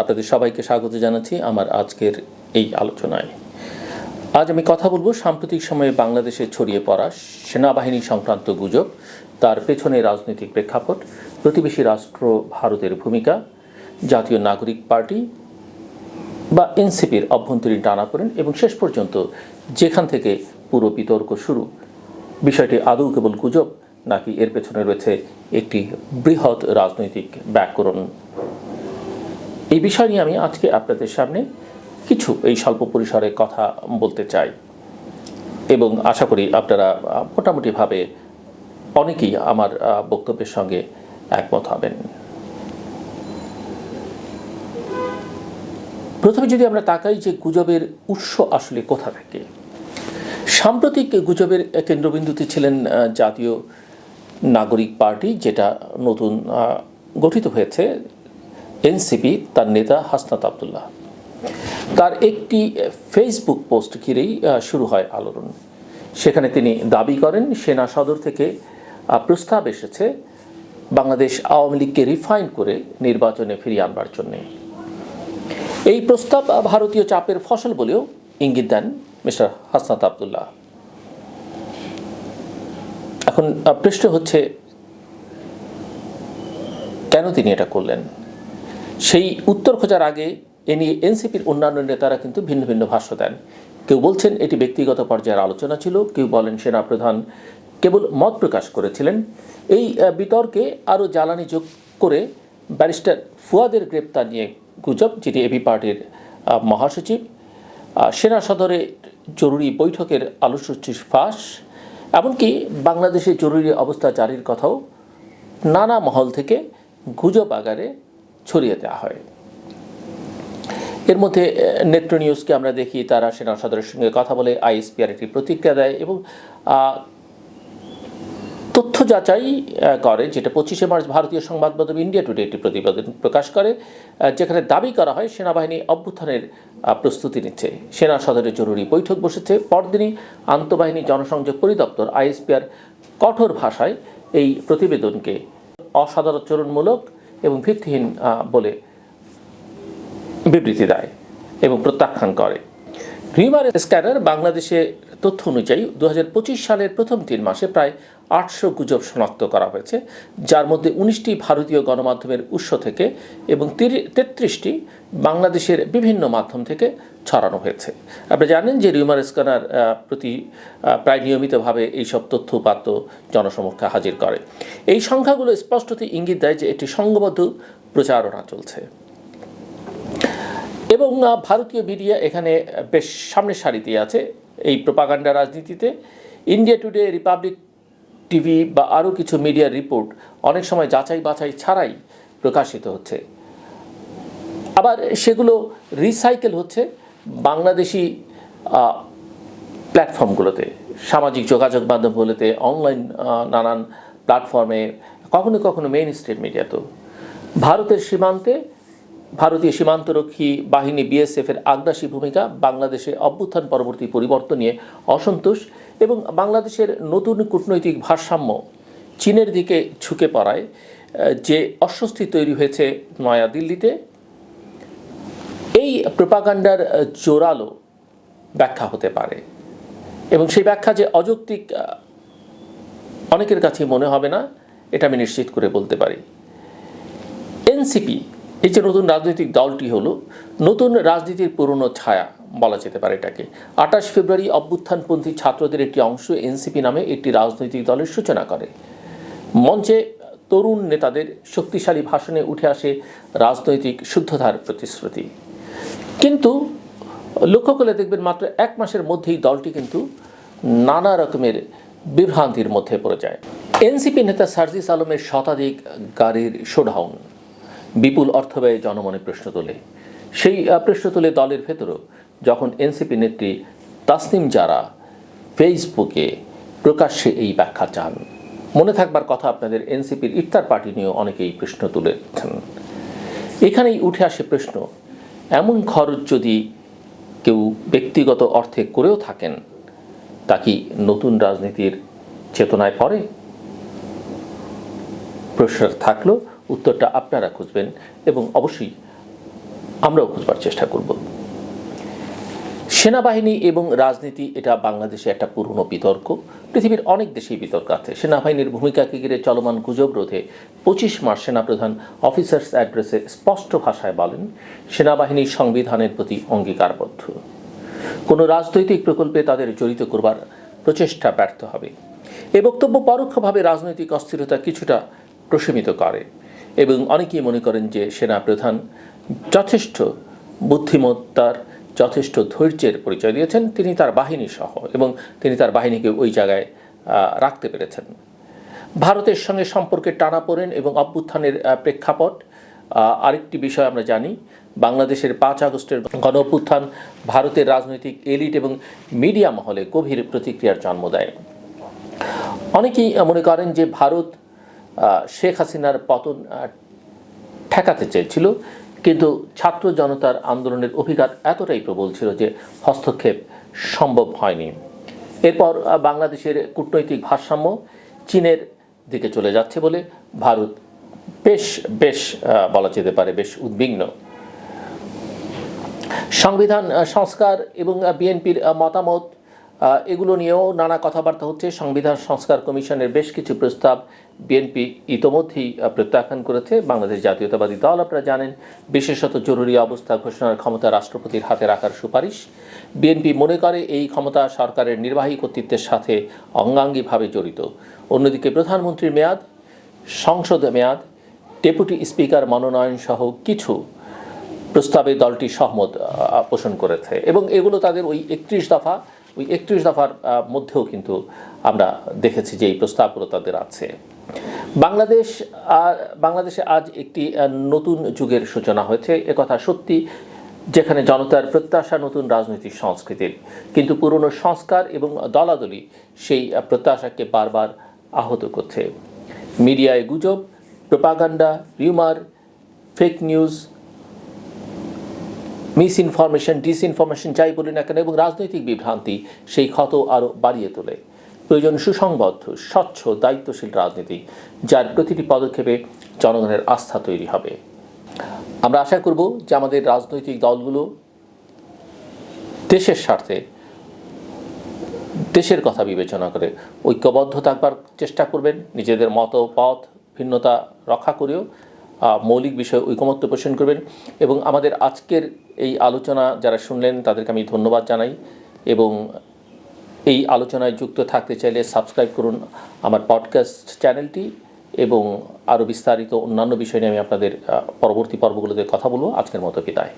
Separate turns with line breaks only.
আপনাদের সবাইকে স্বাগত জানাচ্ছি আমার আজকের এই আলোচনায়। আজ আমি কথা বলব সাম্প্রতিক সময়ে বাংলাদেশে ছড়িয়ে পড়া সেনাবাহিনী সংক্রান্ত গুজব, তার পেছনে রাজনৈতিক প্রেক্ষাপট, প্রতিবেশী রাষ্ট্র ভারতের ভূমিকা, জাতীয় নাগরিক পার্টি বা এনসিপির অভ্যন্তরীণ টানাপোড়েন এবং শেষ পর্যন্ত যেখান থেকে পুরো বিতর্ক শুরু। বিষয়টি আদৌ কেবল গুজব নাকি এর পেছনে রয়েছে একটি বৃহৎ রাজনৈতিক ব্যাকরণ? এই বিষয় নিয়ে আমি আজকে আপনাদের সামনে কিছু এই স্বল্প পরিসরে কথা বলতে চাই। এবং আশা করি আপনারা মোটামুটিভাবে অনেকেই আমার বক্তব্যের সঙ্গে একমত হবেন। প্রথমে যদি আমরা তাকাই যে গুজবের উৎস আসলে কোথা থেকে, সাম্প্রতিক গুজবের কেন্দ্রবিন্দুতে ছিলেন জাতীয় নাগরিক পার্টি, যেটা নতুন গঠিত হয়েছে এনসিপি তার নেতা হাসনাত আবদুল্লাহ। তার একটি ফেসবুক পোস্ট ঘিরেই শুরু হয় আলোড়ন। সেখানে তিনি দাবি করেন, সেনা সদর থেকে প্রস্তাব এসেছে, বাংলাদেশ আওয়ামী লীগকে রিফাইন করে নির্বাচনে ফিরিয়ে আনবার জন্যে। এই প্রস্তাব ভারতীয় চাপের ফসল বলেও ইঙ্গিত দেন মিস্টার হাসনাত আবদুল্লাহ। এখন প্রশ্ন হচ্ছে, কেন তিনি এটা করলেন? সেই উত্তর খোঁজার আগে এ নিয়ে এনসিপির অন্যান্য নেতারা কিন্তু ভিন্ন ভিন্ন ভাষ্য দেন। কেউ বলছেন এটি ব্যক্তিগত পর্যায়ের আলোচনা ছিল, কেউ বলেন সেনাপ্রধান কেবল মত প্রকাশ করেছিলেন। এই বিতর্কে আরও জ্বালানি যোগ করে ব্যারিস্টার ফুয়াদের গ্রেপ্তার নিয়ে গুজব যিনি এবি পার্টির মহাসচিব। সেনা সদরে জরুরি বৈঠকের আলোচনা ফাঁস, এমনকি বাংলাদেশে জরুরি অবস্থা জারির কথাও নানা মহল থেকে গুজব আকারে ছড়িয়ে দেওয়া হয়। এর মধ্যে নেত্র নিউজকে আমরা দেখি, তারা সেনা সদরের সঙ্গে কথা বলে, আইএসপিআর একটি প্রতিক্রিয়া দেয় এবং তথ্য যাচাই করে, যেটা পঁচিশে মার্চ ভারতীয় সংবাদ মাধ্যম ইন্ডিয়া টুডে একটি প্রতিবেদন প্রকাশ করে যেখানে দাবি করা হয়, সেনাবাহিনী অভ্যুত্থানের প্রস্তুতি নিচ্ছে। সেনা সদরে জরুরি বৈঠক বসেছে। পরদিনই আন্তঃবাহিনী জনসংযোগ পরিদপ্তর, আইএসপিআর কঠোর ভাষায় এই প্রতিবেদনকে অসাধারণমূলক এবং ভিত্তিহীন বলে বিবৃতি দেয় এবং প্রত্যাখ্যান করে। রিমার স্ক্যানার বাংলাদেশে তথ্য অনুযায়ী দু হাজার পঁচিশ সালের প্রথম তিন মাসে প্রায় আটশো গুজব শনাক্ত করা হয়েছে, যার মধ্যে উনিশটি ভারতীয় গণমাধ্যমের উৎস থেকে এবং তেত্রিশটি বাংলাদেশের বিভিন্ন মাধ্যম থেকে ছড়ানো হয়েছে। আপনি জানেন যে রিউমার স্ক্যানার প্রতি প্রায় নিয়মিতভাবে এইসব তথ্য উপাত্ত জনসমক্ষে হাজির করে। এই সংখ্যাগুলো স্পষ্টতই ইঙ্গিত দেয় যে একটি সংঘবদ্ধ প্রচারণা চলছে। এবং ভারতীয় মিডিয়া এখানে বেশ সামনের সারিতে আছে। এই প্রপাগান্ডা রাজনীতিতে। ইন্ডিয়া টুডে রিপাবলিক টিভি বা আরও কিছু মিডিয়ার রিপোর্ট অনেক সময় যাচাই বাছাই ছাড়াই প্রকাশিত হচ্ছে। আবার সেগুলো রিসাইকেল হচ্ছে বাংলাদেশি প্ল্যাটফর্মগুলোতে সামাজিক যোগাযোগ মাধ্যমগুলোতে অনলাইন নানান প্ল্যাটফর্মে কখনো কখনো মেইন স্ট্রিম মিডিয়াতেও ভারতের সীমান্তে ভারতীয় সীমান্তরক্ষী বাহিনী বিএসএফের আগ্রাসী ভূমিকা, বাংলাদেশে অভ্যুত্থান পরবর্তী পরিবর্তন নিয়ে অসন্তোষ এবং বাংলাদেশের নতুন কূটনৈতিক ভারসাম্য চীনের দিকে ঝুঁকে পড়ায়, যে অস্বস্তি তৈরি হয়েছে নয়াদিল্লিতে। এই প্রপাগান্ডার জোরালো ব্যাখ্যা হতে পারে এবং সেই ব্যাখ্যা যে অযৌক্তিক, অনেকের কাছে মনে হবে না, এটা আমি নিশ্চিত করে বলতে পারি। এনসিপি এই যে নতুন রাজনৈতিক দলটি হলো, নতুন রাজনীতির পুরনো ছায়া বলা যেতে পারে এটাকে। আঠাশ ফেব্রুয়ারি অভ্যুত্থানপন্থী ছাত্রদের একটি অংশ এনসিপি নামে একটি রাজনৈতিক দলের সূচনা করে। মঞ্চে তরুণ নেতাদের শক্তিশালী ভাষণে উঠে আসে রাজনৈতিক শুদ্ধতার প্রতিশ্রুতি। কিন্তু লক্ষ্য করলে দেখবেন মাত্র এক মাসের মধ্যেই দলটি কিন্তু নানা রকমের বিভ্রান্তির মধ্যে পড়ে যায়। এনসিপি নেতা সার্জিস আলমের শতাধিক গাড়ির শোডাউন। বিপুল অর্থ ব্যয়ে জনমনে প্রশ্ন তোলে। সেই প্রশ্ন তোলে দলের ভেতরও যখন এনসিপি নেত্রী তাসনিম যারা ফেসবুকে প্রকাশ্যে এই ব্যাখ্যা চান। মনে থাকবার কথা আপনাদের এনসিপির ইফতার পার্টি নিয়েও অনেকেই প্রশ্ন তুলেছেন। এখানেই উঠে আসে প্রশ্ন, এমন খরচ যদি কেউ ব্যক্তিগত অর্থে করেও থাকেন, তা কি নতুন রাজনীতির চেতনায় পড়ে? প্রশ্ন থাকল উত্তরটা আপনারা খুঁজবেন এবং অবশ্যই আমরাও খুঁজবার চেষ্টা করব। সেনাবাহিনী এবং রাজনীতি, এটা বাংলাদেশে একটা পুরনো বিতর্ক। পৃথিবীর অনেক দেশেই বিতর্ক আছে। সেনাবাহিনীর ভূমিকাকে ঘিরে চলমান গুজব রোধে পঁচিশ মার্চ সেনাপ্রধান অফিসার্স অ্যাড্রেসে স্পষ্ট ভাষায় বলেন, সেনাবাহিনী সংবিধানের প্রতি অঙ্গীকারবদ্ধ। কোনো রাজনৈতিক প্রকল্পে তাদের জড়িত করবার প্রচেষ্টা ব্যর্থ হবে। এ বক্তব্য পরোক্ষভাবে রাজনৈতিক অস্থিরতা কিছুটা প্রশমিত করে। এবং অনেকেই মনে করেন যে সেনা প্রধান যথেষ্ট বুদ্ধিমত্তার, যথেষ্ট ধৈর্যের পরিচয় দিয়েছেন। তিনি তার বাহিনী সহ এবং তিনি তার বাহিনীকে ওই জায়গায় রাখতে পেরেছেন। ভারতের সঙ্গে সম্পর্কে টানাপোড়েন এবং অভ্যুত্থানের প্রেক্ষাপট আরেকটি বিষয় আমরা জানি, বাংলাদেশের পাঁচ আগস্টের গণ অভ্যুত্থান ভারতের রাজনৈতিক এলিট এবং মিডিয়া মহলে গভীর প্রতিক্রিয়ার জন্ম দেয়। অনেকেই মনে করেন যে ভারত শেখ হাসিনার পতন ঠেকাতে চেয়েছিল। কিন্তু ছাত্র জনতার আন্দোলনের অভিঘাত এতটাই প্রবল ছিল যে হস্তক্ষেপ সম্ভব হয়নি। এরপর বাংলাদেশের কূটনৈতিক ভারসাম্য চীনের দিকে চলে যাচ্ছে বলে ভারত বেশ বেশ বলা যেতে পারে বেশ উদ্বিগ্ন। সংবিধান সংস্কার এবং বিএনপির মতামত এগুলো নিয়েও নানা কথাবার্তা হচ্ছে। সংবিধান সংস্কার কমিশনের বেশ কিছু প্রস্তাব বিএনপি ইতোমধ্যেই প্রত্যাখ্যান করেছে। বাংলাদেশ জাতীয়তাবাদী দল, আপনারা জানেন, বিশেষত জরুরি অবস্থা ঘোষণার ক্ষমতা রাষ্ট্রপতির হাতে রাখার সুপারিশ। বিএনপি মনে করে এই ক্ষমতা সরকারের নির্বাহী কর্তৃত্বের সাথে অঙ্গাঙ্গিভাবে জড়িত। অন্যদিকে প্রধানমন্ত্রীর মেয়াদ, সংসদে মেয়াদ, ডেপুটি স্পিকার মনোনয়ন সহ কিছু প্রস্তাবে দলটি সহমত পোষণ করেছে। এবং এগুলো তাদের ওই একত্রিশ দফা ওই একত্রিশ দফার মধ্যেও কিন্তু আমরা দেখেছি যে এই প্রস্তাবগুলো তাদের আছে। বাংলাদেশ বাংলাদেশে আজ একটি নতুন যুগের সূচনা হয়েছে। একথা সত্যি, যেখানে জনতার প্রত্যাশা নতুন রাজনৈতিক সংস্কৃতির। কিন্তু পুরনো সংস্কার এবং দলাদলি সেই প্রত্যাশাকে বারবার আহত করছে। মিডিয়ায় গুজব, propaganda, rumour fake news misinformation disinformation যাই বলি না কেন এবং রাজনৈতিক বিভ্রান্তি, সেই ক্ষত আরও বাড়িয়ে তোলে। প্রয়োজন সুসংবদ্ধ, স্বচ্ছ, দায়িত্বশীল রাজনীতি, যার প্রতিটি পদক্ষেপে জনগণের আস্থা তৈরি হবে। আমরা আশা করব যে আমাদের রাজনৈতিক দলগুলো দেশের স্বার্থে দেশের কথা বিবেচনা করে ঐক্যবদ্ধ থাকবার চেষ্টা করবেন, নিজেদের মত পথ ভিন্নতা রক্ষা করেও মৌলিক বিষয়ে ঐকমত্য পোষণ করবেন এবং আমাদের আজকের এই আলোচনা যারা শুনলেন তাদেরকে আমি ধন্যবাদ জানাই এবং এই আলোচনায় যুক্ত থাকতে চাইলে সাবস্ক্রাইব করুন আমার পডকাস্ট চ্যানেলটি এবং আরও বিস্তারিত অন্যান্য বিষয় নিয়ে আমি আপনাদের পরবর্তী পর্বগুলোতে কথা বলব। আজকের মতো বিদায়।